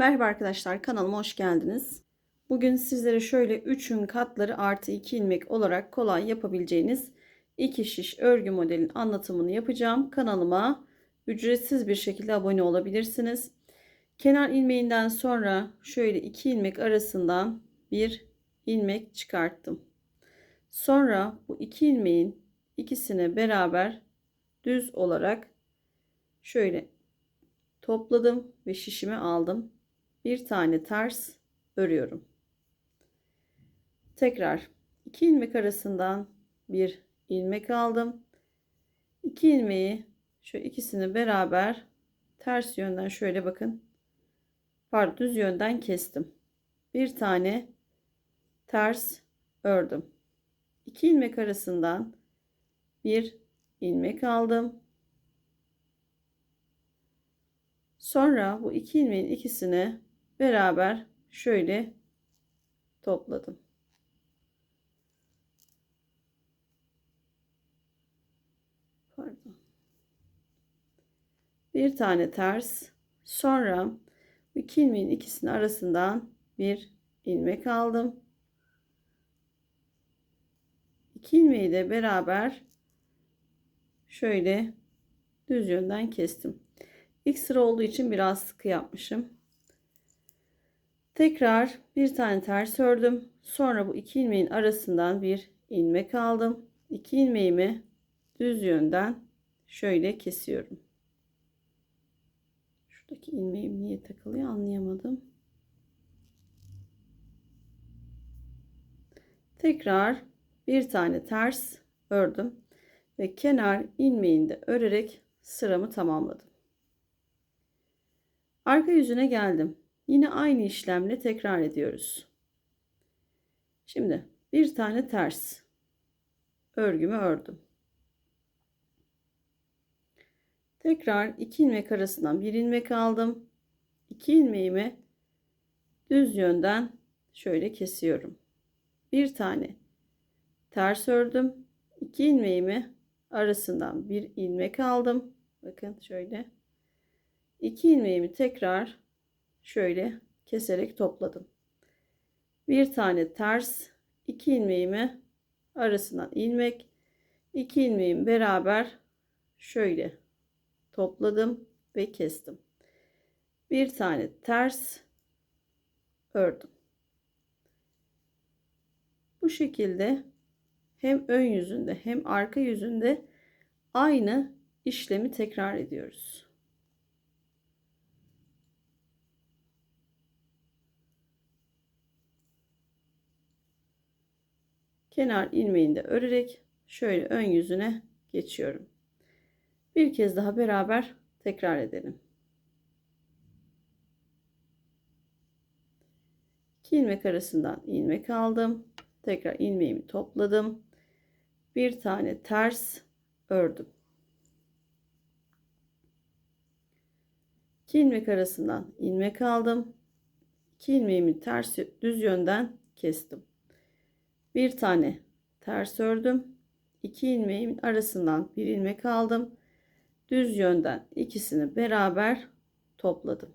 Merhaba arkadaşlar kanalıma hoş geldiniz. Bugün sizlere şöyle 3'ün katları artı 2 ilmek olarak kolay yapabileceğiniz iki şiş örgü modelin anlatımını yapacağım. Kanalıma ücretsiz bir şekilde abone olabilirsiniz. Kenar ilmeğinden sonra şöyle 2 ilmek arasından bir ilmek çıkarttım. Sonra bu iki ilmeğin ikisini beraber düz olarak şöyle topladım ve şişimi aldım. Bir tane ters örüyorum. Tekrar iki ilmek arasından bir ilmek aldım. İki ilmeği şu ikisini beraber ters yönden şöyle bakın. Pardon düz yönden kestim. Bir tane ters ördüm. İki ilmek arasından bir ilmek aldım. Sonra bu iki ilmeğin ikisini beraber şöyle topladım. Bir tane ters. Sonra iki ilmeğin ikisinin arasından bir ilmek aldım. İki ilmeği de beraber şöyle düz yönden kestim. İlk sıra olduğu için biraz sıkı yapmışım. Tekrar bir tane ters ördüm. Sonra bu iki ilmeğin arasından bir ilmek aldım. İki ilmeğimi düz yönden şöyle kesiyorum. Şuradaki ilmeğim niye takılıyor anlayamadım. Tekrar bir tane ters ördüm ve kenar ilmeğini de örerek sıramı tamamladım. Arka yüzüne geldim. Yine aynı işlemle tekrar ediyoruz. Şimdi bir tane ters örgümü ördüm. Tekrar iki ilmek arasından bir ilmek aldım. İki ilmeğimi düz yönden şöyle kesiyorum. Bir tane ters ördüm. İki ilmeğimi arasından bir ilmek aldım. Bakın şöyle. İki ilmeğimi tekrar şöyle keserek topladım. Bir tane ters, iki ilmeğimi arasından ilmek, iki ilmeğimi beraber şöyle topladım ve kestim. Bir tane ters ördüm. Bu şekilde hem ön yüzünde hem arka yüzünde aynı işlemi tekrar ediyoruz. Kenar ilmeğini de örerek şöyle ön yüzüne geçiyorum. Bir kez daha beraber tekrar edelim. 2 ilmek arasından ilmek aldım. Tekrar ilmeğimi topladım. Bir tane ters ördüm. 2 ilmek arasından ilmek aldım. 2 ilmeğimi ters düz yönden kestim bir tane ters ördüm. 2 ilmeğimin arasından bir ilmek aldım. Düz yönden ikisini beraber topladım.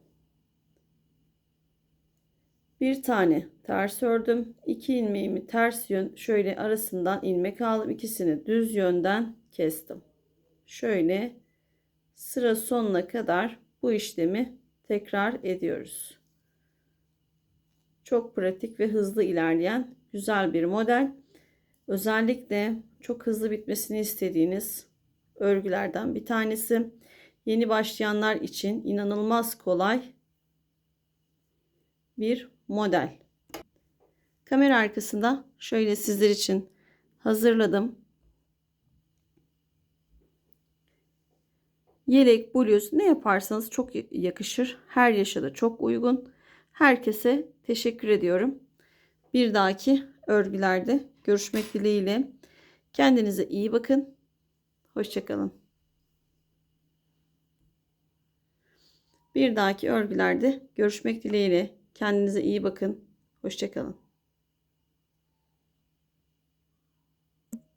Bir tane ters ördüm. 2 ilmeğimi ters yön şöyle arasından ilmek aldım. İkisini düz yönden kestim. Şöyle sıra sonuna kadar bu işlemi tekrar ediyoruz. Çok pratik ve hızlı ilerleyen güzel bir model. Özellikle çok hızlı bitmesini istediğiniz örgülerden bir tanesi. Yeni başlayanlar için inanılmaz kolay bir model. Kamera arkasında şöyle sizler için hazırladım. Yelek, bluz ne yaparsanız çok yakışır. Her yaşa da çok uygun. Herkese teşekkür ediyorum. Bir dahaki örgülerde görüşmek dileğiyle. Kendinize iyi bakın. Hoşçakalın. Bir dahaki örgülerde görüşmek dileğiyle. Kendinize iyi bakın. Hoşçakalın.